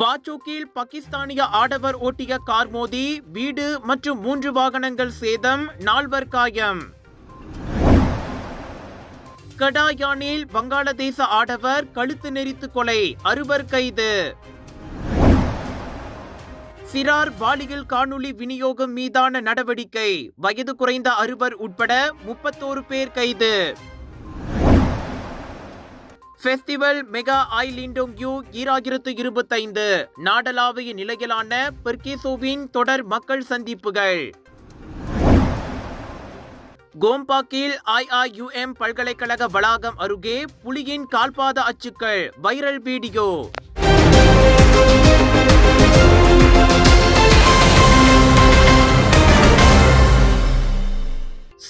பாச்சோக்கில் பாகிஸ்தானிய ஆடவர் ஓட்டிய கார் மோதி வீடு மற்றும் மூன்று வாகனங்கள் சேதம் நால்வர் காயம். கடாயானில் வங்காளதேச ஆடவர் கழுத்து நெறித்து கொலை அறுவர் கைது. சிறார் பாலியல் காணொளி விநியோகம் மீதான நடவடிக்கை வயது குறைந்த அறுவர் உட்பட முப்பத்தோரு பேர் கைது. ஃபெஸ்டிவல் மெகா ஐ லிண்டோங் யூ ஈராயிரத்து இருபத்தைந்து. நாடளாவிய நிலையிலான பெர்கிசோவின் தொடர் மக்கள் சந்திப்புகள். கோம்பாக்கில் ஐஆர்யூஎம் பல்கலைக்கழக வளாகம் அருகே புலியின் கால்பாத அச்சுக்கள் வைரல் வீடியோ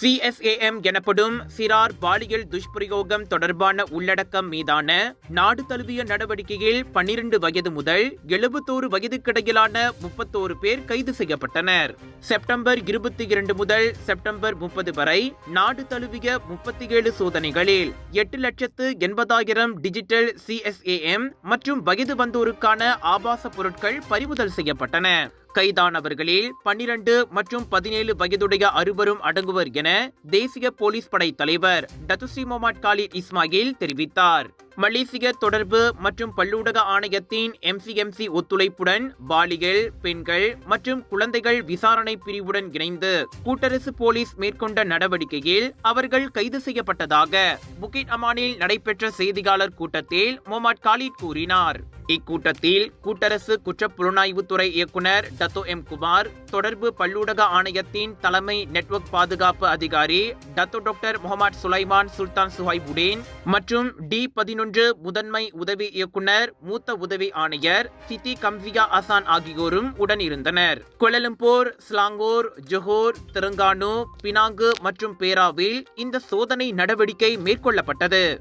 சிஎஸ்ஏஎம் எனப்படும் சிறார் பாலியல் துஷ்பிரயோகம் தொடர்பான உள்ளடக்கம் மீதான நாடு தழுவிய நடவடிக்கையில் பன்னிரண்டு வயது முதல் எழுபத்தோரு வயதுக்கிடையிலான முப்பத்தோரு பேர் கைது செய்யப்பட்டனர். செப்டம்பர் இருபத்தி இரண்டு முதல் செப்டம்பர் முப்பது வரை நாடு தழுவிய முப்பத்தி ஏழு சோதனைகளில் எட்டு லட்சத்து எண்பதாயிரம் டிஜிட்டல் சிஎஸ்ஏஎம் மற்றும் வயது வந்தோருக்கான ஆபாச பொருட்கள் பறிமுதல் செய்யப்பட்டன. கைதானவர்களில் பன்னிரண்டு மற்றும் பதினேழு வயதுடைய அறுவரும் அடங்குவர் என தேசிய போலீஸ் படை தலைவர் டத்துஸ்ரீ மொஹமட் காலி இஸ்மாயில் தெரிவித்தார். மலேசிய தொடர்பு மற்றும் பல்லூடக ஆணையத்தின் எம்சிஎம்சி ஒத்துழைப்புடன் பாலியல் பெண்கள் மற்றும் குழந்தைகள் விசாரணை பிரிவுடன் இணைந்து கூட்டரசு போலீஸ் மேற்கொண்ட நடவடிக்கையில் அவர்கள் கைது செய்யப்பட்டதாக புகிட் அமானில் நடைபெற்ற செய்தியாளர் கூட்டத்தில் மொஹமட் காலித் கூறினார். இக்கூட்டத்தில் கூட்டரசு குற்றப் புலனாய்வுத்துறை இயக்குனர் டத்தோ எம் குமார் தொடர்பு பல்லூடக ஆணையத்தின் தலைமை நெட்வொர்க் பாதுகாப்பு அதிகாரி Dato doctor Mohamed Sulaiman Sultan Suhaibuddin மற்றும் டி பதினொன்று முதன்மை உதவி இயக்குனர் மூத்த உதவி ஆணையர் சித்தி கம்சியா அசான் ஆகியோரும் உடன் இருந்தனர் Kuala Lumpur Selangor Johor Terengganu Penang மற்றும் பேராவில் இந்த சோதனை நடவடிக்கை மேற்கொள்ளப்பட்டது.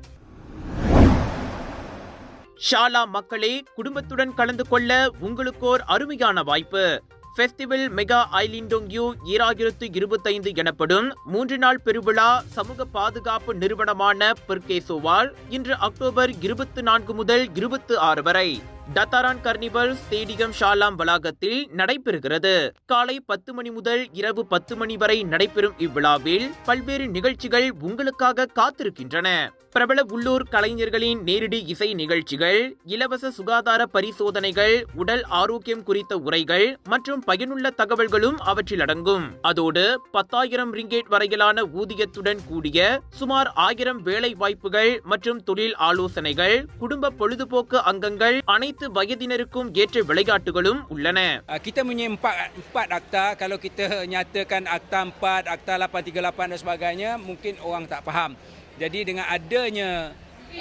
ஷாலா மக்களே குடும்பத்துடன் கலந்து கொள்ள உங்களுக்கோர் அருமையான வாய்ப்பு. ஃபெஸ்டிவல் மெகா ஐலிண்டோங் யூ ஈராயிரத்து இருபத்தைந்து எனப்படும் மூன்று நாள் பெருவிழா சமூக பாதுகாப்பு நிறுவனமான பெர்கேசோவால் இன்று அக்டோபர் இருபத்தி நான்கு முதல் இருபத்தி ஆறு வரை. டத்தாரான் கர்னிவல் ஸ்டேடியம் ஷாலாம் வளாகத்தில் நடைபெறுகிறது. காலை பத்து மணி முதல் இரவு பத்து மணி வரை நடைபெறும் இவ்விழாவில் பல்வேறு நிகழ்ச்சிகள் உங்களுக்காக காத்திருக்கின்றன. பிரபல உள்ளூர் கலைஞர்களின் நேரடி இசை நிகழ்ச்சிகள் இலவச சுகாதார பரிசோதனைகள் உடல் ஆரோக்கியம் குறித்த உரைகள் மற்றும் பயனுள்ள தகவல்களும் அவற்றில் அடங்கும். அதோடு பத்தாயிரம் ரிங்கேட் வரையிலான ஊதியத்துடன் கூடிய சுமார் ஆயிரம் வேலை வாய்ப்புகள் மற்றும் தொழில் ஆலோசனைகள் குடும்ப பொழுதுபோக்கு அங்கங்கள் அனைத்து வயதினருக்கும் ஏற்ற விளையாட்டுகளும் உள்ளன Uh, kita punya empat, empat akta. Kalau kita nyatakan akta empat, akta 838 dan sebagainya, mungkin orang tak faham. Jadi dengan adanya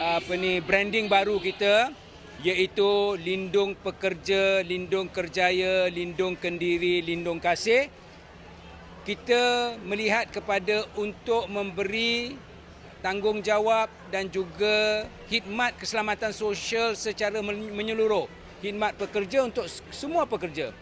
uh, apa ni branding baru kita iaitu lindung pekerja, lindung kerjaya, lindung kendiri, lindung kasih, kita melihat kepada untuk memberi tanggungjawab dan juga khidmat keselamatan sosial secara men- menyeluruh. Khidmat pekerja untuk semua pekerja.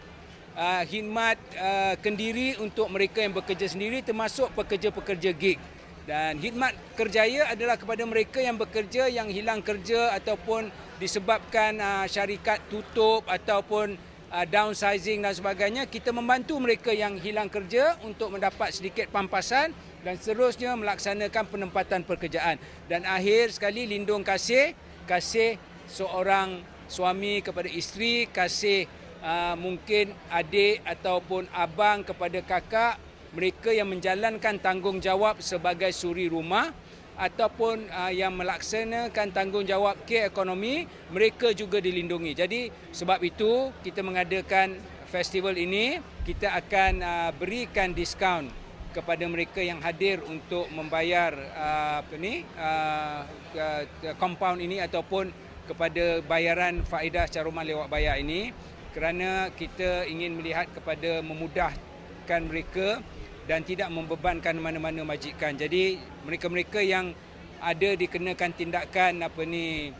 Uh, khidmat uh, kendiri untuk mereka yang bekerja sendiri termasuk pekerja-pekerja gig. Dan khidmat kerjaya adalah kepada mereka yang bekerja yang hilang kerja ataupun disebabkan uh, syarikat tutup ataupun downsizing dan sebagainya kita membantu mereka yang hilang kerja untuk mendapat sedikit pampasan dan seterusnya melaksanakan penempatan pekerjaan dan akhir sekali lindung kasih kasih seorang suami kepada isteri kasih uh, mungkin adik ataupun abang kepada kakak mereka yang menjalankan tanggungjawab sebagai suri rumah ataupun uh, yang melaksanakan tanggungjawab ke ekonomi mereka juga dilindungi. Jadi sebab itu kita mengadakan festival ini kita akan uh, berikan diskaun kepada mereka yang hadir untuk membayar uh, apa ni uh, uh, compound ini ataupun kepada bayaran faedah caruman lewat bayar ini kerana kita ingin melihat kepada memudahkan mereka dan tidak membebankan mana-mana majikan. Jadi mereka-mereka yang ada dikenakan tindakan apa ni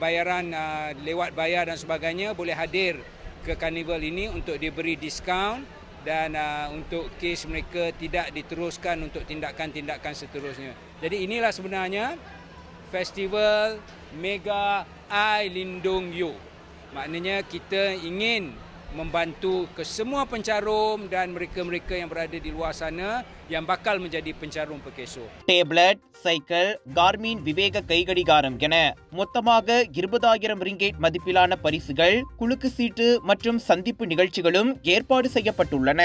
bayaran lewat bayar dan sebagainya boleh hadir ke karnival ini untuk diberi diskaun dan uh, untuk kes mereka tidak diteruskan untuk tindakan-tindakan seterusnya. Jadi inilah sebenarnya festival Mega I Lindung You Maknanya kita ingin membantu ke semua pencarum dan mereka-mereka yang berada di luar sana yang bakal menjadi pencarum Perkeso. Tablet cycle Garmin விவேக கைகடிகாரம் என மொத்தமாக இருபதாயிரம் ringgit மதிப்பிலான பரிசுகள் குலுக்கு சீட்டு மற்றும் சந்திப்பு நிகழ்ச்சிகளும் ஏற்பாடு செய்யப்பட்டுள்ளன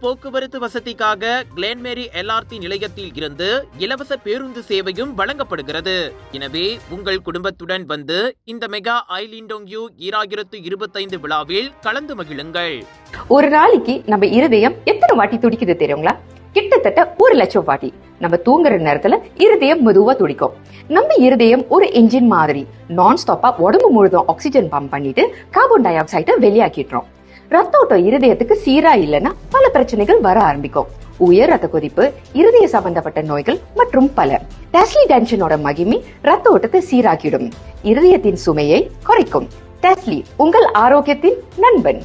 போக்குவரத்து வசதிக்காக கிளேன்மேரி எல்ஆர்டி நிலையத்தில் இருந்து இலவச பேருந்து சேவையும் வழங்கப்படுகிறது. எனவே உங்கள் குடும்பத்துடன் வந்து இந்த மெகா ஐலிண்டோங்யூ ஈராயிரத்து இருபத்தைந்து விழாவில் கலந்து மகிழுங்கள். ஒரு நாளைக்கு நம்ம இருதயம் எத்தனை வாட்டி துடிக்குது தெரியுங்களா? கிட்டத்தட்ட ஒரு லட்சம் வாட்டி. நம்ம தூங்குற நேரத்துல இருதயம் மெதுவா துடிக்கும். நம்ம இருதயம் ஒரு என்ஜின் மாதிரி நான் ஸ்டாப்பா உடம்பு முழுதும் ஆக்சிஜன் பம்ப் பண்ணிட்டு கார்பன் டை ஆக்சைடை வெளியாக்கிடுறோம். ரத்த ஓட்டம் இருதயத்துக்கு சீரா இல்லைன்னா பல பிரச்சனைகள் வர ஆரம்பிக்கும். உயர் ரத்த கொதிப்பு இருதய சம்பந்தப்பட்ட நோய்கள் மற்றும் பல. டெஸ்லி டென்ஷனோட மகிமை ரத்த ஓட்டத்தை சீராக்கிடும். இருதயத்தின் சுமையை குறைக்கும். டெஸ்லி உங்கள் ஆரோக்கியத்தின் நண்பன்.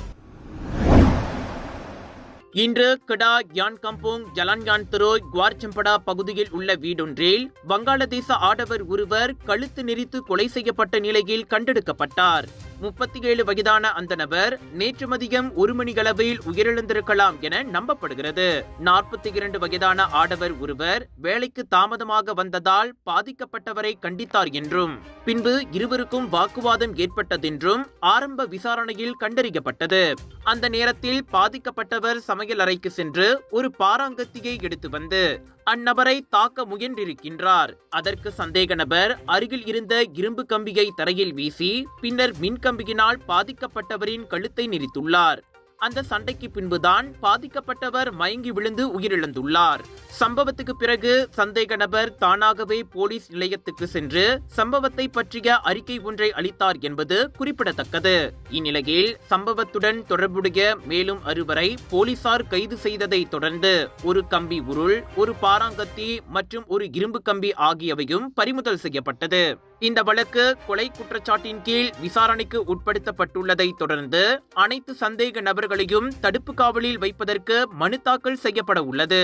இன்று கிடா யான் கம்போங் ஜலான்யான் துரோய் குவார்ச்சம்படா பகுதியில் உள்ள வீடொன்றில் வங்காளதேச ஆடவர் ஒருவர் கழுத்து நெரித்து கொலை செய்யப்பட்ட நிலையில் கண்டெடுக்கப்பட்டார். முப்பத்தி ஏழு வயதான அந்த நபர் நேற்று மதியம் ஒரு மணிகளவில் உயிரிழந்திருக்கலாம் என நம்பப்படுகிறது. நாற்பத்தி இரண்டு வயதான ஆடவர் ஒருவர் வேலைக்கு தாமதமாக வந்ததால் பாதிக்கப்பட்டவரை கண்டித்தார் என்றும் பின்பு இருவருக்கும் வாக்குவாதம் ஏற்பட்டதென்றும் ஆரம்ப விசாரணையில் கண்டறியப்பட்டது. அந்த நேரத்தில் பாதிக்கப்பட்டவர் சமையல் அறைக்கு சென்று ஒரு பாராங்கத்தியை எடுத்து வந்து அந்நபரை தாக்க முயன்றிருக்கின்றார். அதற்கு சந்தேக நபர் அருகில் இருந்த இரும்பு கம்பியை தரையில் வீசி பின்னர் மின்கம்பியினால் பாதிக்கப்பட்டவரின் கழுத்தை நெரித்துள்ளார். அந்த சண்டைக்கு பின்புதான் பாதிக்கப்பட்டவர் மயங்கி விழுந்து உயிரிழந்துள்ளார். சம்பவத்துக்கு பிறகு சந்தேக நபர் தானாகவே போலீஸ் நிலையத்துக்கு சென்று சம்பவத்தை பற்றிய அறிக்கை ஒன்றை அளித்தார் என்பது குறிப்பிடத்தக்கது. இந்நிலையில் சம்பவத்துடன் தொடர்புடைய மேலும் அறுவரை போலீசார் கைது செய்ததை தொடர்ந்து ஒரு கம்பி உருள் ஒரு பாராங்கத்தி மற்றும் ஒரு இரும்பு கம்பி ஆகியவையும் பறிமுதல் செய்யப்பட்டது. இந்த வழக்கு கொலை குற்றச்சாட்டின் கீழ் விசாரணைக்கு உட்படுத்தப்பட்டுள்ளதை தொடர்ந்து அனைத்து சந்தேக நபர்களையும் தடுப்பு காவலில் வைப்பதற்கு மனு தாக்கல் செய்யப்பட உள்ளது.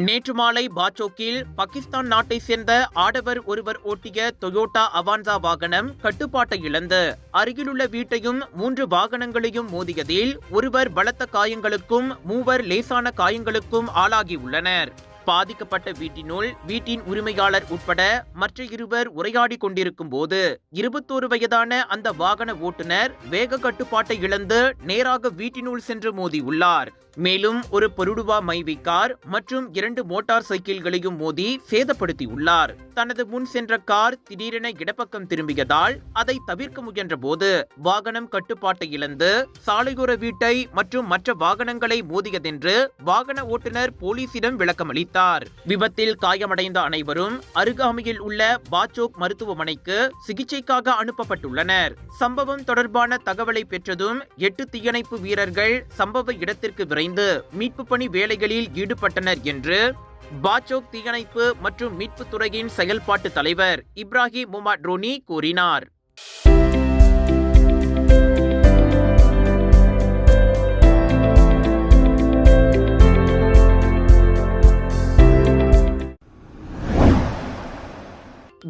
நேற்று மாலை பாச்சோக்கில் பாகிஸ்தான் நாட்டை சேர்ந்த ஆடவர் ஒருவர் ஓட்டிய டொயோட்டா அவான்சா வாகனம் கட்டுப்பாட்டை இழந்து அருகிலுள்ள வீட்டையும் மூன்று வாகனங்களையும் மோதியதில் ஒருவர் பலத்த காயங்களுக்கும் மூவர் லேசான காயங்களுக்கும் ஆளாகியுள்ளனர் பாதிக்கப்பட்ட வீட்டினுள் வீட்டின் உரிமையாளர் உட்பட மற்ற இருவர் உரையாடி கொண்டிருக்கும் போது இருபத்தோரு வயதான அந்த வாகன ஓட்டுநர் வேக கட்டுப்பாட்டை இழந்து நேராக வீட்டினுள் சென்று மோதியுள்ளார். மேலும் ஒரு பொருடுவா மைவி கார் மற்றும் இரண்டு மோட்டார் சைக்கிள்களையும் மோதி சேதப்படுத்தியுள்ளார். தனது முன் சென்ற கார் திடீரென இடப்பக்கம் திரும்பியதால் அதை தவிர்க்க முயன்ற போது வாகனம் கட்டுப்பாட்டை இழந்து சாலையோர வீட்டை மற்றும் மற்ற வாகனங்களை மோதியதென்று வாகன ஓட்டுநர் போலீசிடம் விளக்கமளித்தார். விபத்தில் காயமடைந்த அனைவரும் அருகாமையில் உள்ள பாச்சோக் மருத்துவமனைக்கு சிகிச்சைக்காக அனுப்பப்பட்டுள்ளனர். சம்பவம் தொடர்பான தகவலை பெற்றதும் எட்டு தீயணைப்பு வீரர்கள் சம்பவ இடத்திற்கு விரைந்து மீட்பு பணி வேலைகளில் ஈடுபட்டனர் என்று பாச்சோக் தீயணைப்பு மற்றும் மீட்புத் துறையின் செயல்பாட்டு தலைவர் இப்ராஹிம் முமாட்ரோனி கூறினார்.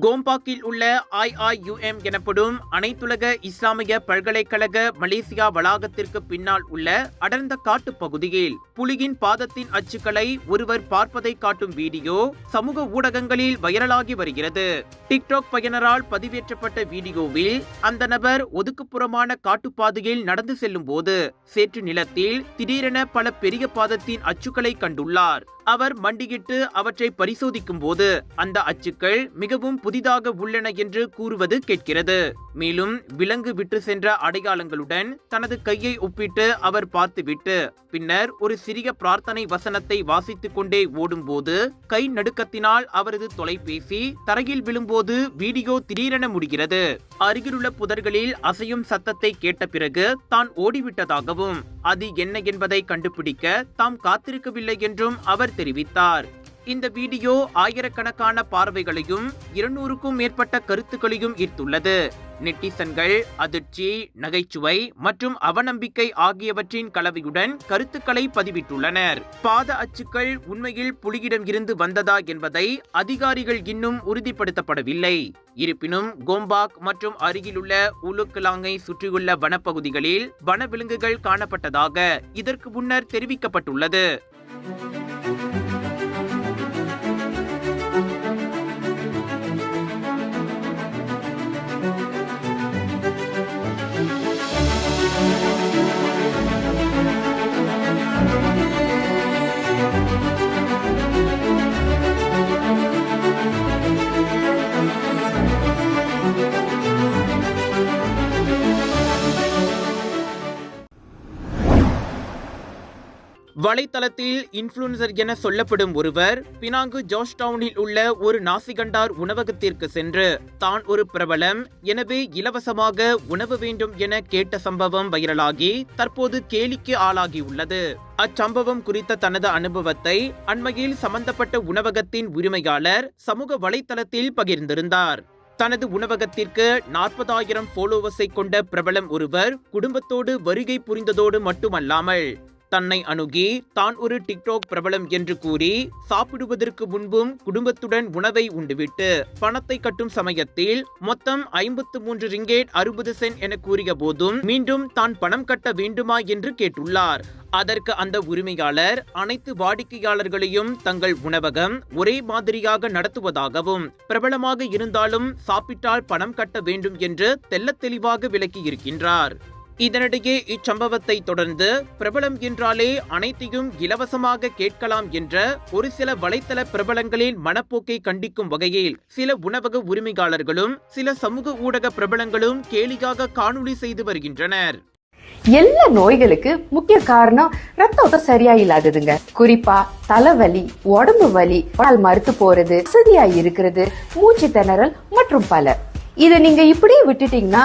கோம்பாக்கில் உள்ள ஐஐயுஎம் எனப்படும் அனைத்துலக இஸ்லாமிய பல்கலைக்கழக மலேசியா வளாகத்திற்கு பின்னால் உள்ள அடர்ந்த காட்டு பகுதியில் புலியின் பாதத்தின் அச்சுக்களை ஒருவர் பார்ப்பதை காட்டும் வீடியோ சமூக ஊடகங்களில் வைரலாகி வருகிறது. டிக்டாக் பயனரால் பதிவேற்றப்பட்ட வீடியோவில் அந்த நபர் ஒதுக்குப்புறமான காட்டுப்பாதையில் நடந்து செல்லும் போது சேற்று நிலத்தில் திடீரென பல பெரிய பாதத்தின் அச்சுக்களை கண்டுள்ளார். அவர் மண்டியிட்டு அவற்றை பரிசோதிக்கும் போது அந்த அச்சுக்கள் மிகவும் புதிதாக உள்ளன என்று கூறுவது கேட்கிறது. மேலும் விலங்கு விட்டு சென்ற அடையாளங்களுடன் தனது கையை ஒப்பிட்டு அவர் பார்த்துவிட்டு பின்னர் ஒரு சிறிய பிரார்த்தனை வசனத்தை வாசித்துக் கொண்டே ஓடும்போது கை நடுக்கத்தினால் அவரது தொலைபேசி தரையில் விழும்போது வீடியோ திடீரென முடிகிறது. அருகிலுள்ள புதர்களில் அசையும் சத்தத்தை கேட்ட பிறகு தான் ஓடிவிட்டதாகவும் அது என்ன என்பதை கண்டுபிடிக்க தாம் காத்திருக்கவில்லை என்றும் அவர் தெரிவித்தார். இந்த வீடியோ ஆயிரக்கணக்கான பார்வைகளையும் இருநூறுக்கும் மேற்பட்ட கருத்துக்களையும் ஈர்த்துள்ளது. நெட்டிசன்கள் அதிர்ச்சி நகைச்சுவை மற்றும் அவநம்பிக்கை ஆகியவற்றின் கலவையுடன் கருத்துக்களை பதிவிட்டுள்ளனர். பாத அச்சுக்கள் உண்மையில் புலியிடம் இருந்து வந்ததா என்பதை அதிகாரிகள் இன்னும் உறுதிப்படுத்தப்படவில்லை. இருப்பினும் கோம்பாக் மற்றும் அருகிலுள்ள உலுக்கலாங்கை சுற்றியுள்ள வனப்பகுதிகளில் வனவிலங்குகள் காணப்பட்டதாக இதற்கு முன்னர் தெரிவிக்கப்பட்டுள்ளது. வலைத்தளத்தில் இன்ஃப்ளூன்சர் என சொல்லப்படும் ஒருவர் பினாங்கு ஜார்ஜ் டவுனில் உள்ள ஒரு நாசிகண்டார் உணவகத்திற்கு சென்று தான் ஒரு பிரபலம் எனவே இலவசமாக உணவு வேண்டும் என கேட்ட சம்பவம் வைரலாகி தற்போது கேலிக்கு ஆளாகியுள்ளது அச்சம்பவம் குறித்த தனது அனுபவத்தை அண்மையில் சம்பந்தப்பட்ட உணவகத்தின் உரிமையாளர் சமூக வலைத்தளத்தில் பகிர்ந்திருந்தார். தனது உணவகத்திற்கு நாற்பதாயிரம் ஃபாலோவர்ஸை கொண்ட பிரபலம் ஒருவர் குடும்பத்தோடு வருகை புரிந்ததோடு மட்டுமல்லாமல் தன்னை அணுகி தான் ஒரு டிக்டாக் பிரபலம் என்று கூறி சாப்பிடுவதற்கு முன்பும் குடும்பத்துடன் உணவை உண்டுவிட்டு பணத்தை கட்டும் சமயத்தில் மொத்தம் ஐம்பத்து மூன்று ரிங்கேட் அறுபது சென்ட் என கூறிய போதும் மீண்டும் தான் பணம் கட்ட வேண்டுமா என்று கேட்டுள்ளார். அதற்கு அந்த உரிமையாளர் அனைத்து வாடிக்கையாளர்களையும் தங்கள் உணவகம் ஒரே மாதிரியாக நடத்துவதாகவும் பிரபலமாக இருந்தாலும் சாப்பிட்டால் பணம் கட்ட வேண்டும் என்று தெல்ல தெளிவாக விளக்கியிருக்கின்றார். இதனிடையே இச்சம்பவத்தை தொடர்ந்து பிரபலம் என்றாலே அனைத்தையும் இலவசமாக கேட்கலாம் என்ற ஒரு சில வலைத்தள பிரபலங்களின் மனப்போக்கை கண்டிக்கும் வகையில் சில உணவக உரிமையாளர்களும் சில சமூக ஊடக பிரபலங்களும் கேலியாக காணொளி செய்து வருகின்றனர். எல்லா நோய்களுக்கு முக்கிய காரணம் ரத்த ஓட்டம் சரியா இல்லாததுங்க குறிப்பா தலைவலி உடம்பு வலி பால் மறுத்து போறது வசதியா இருக்கிறது மூச்சு திணறல் மற்றும் பல. இதை நீங்க இப்படியே விட்டுட்டீங்கன்னா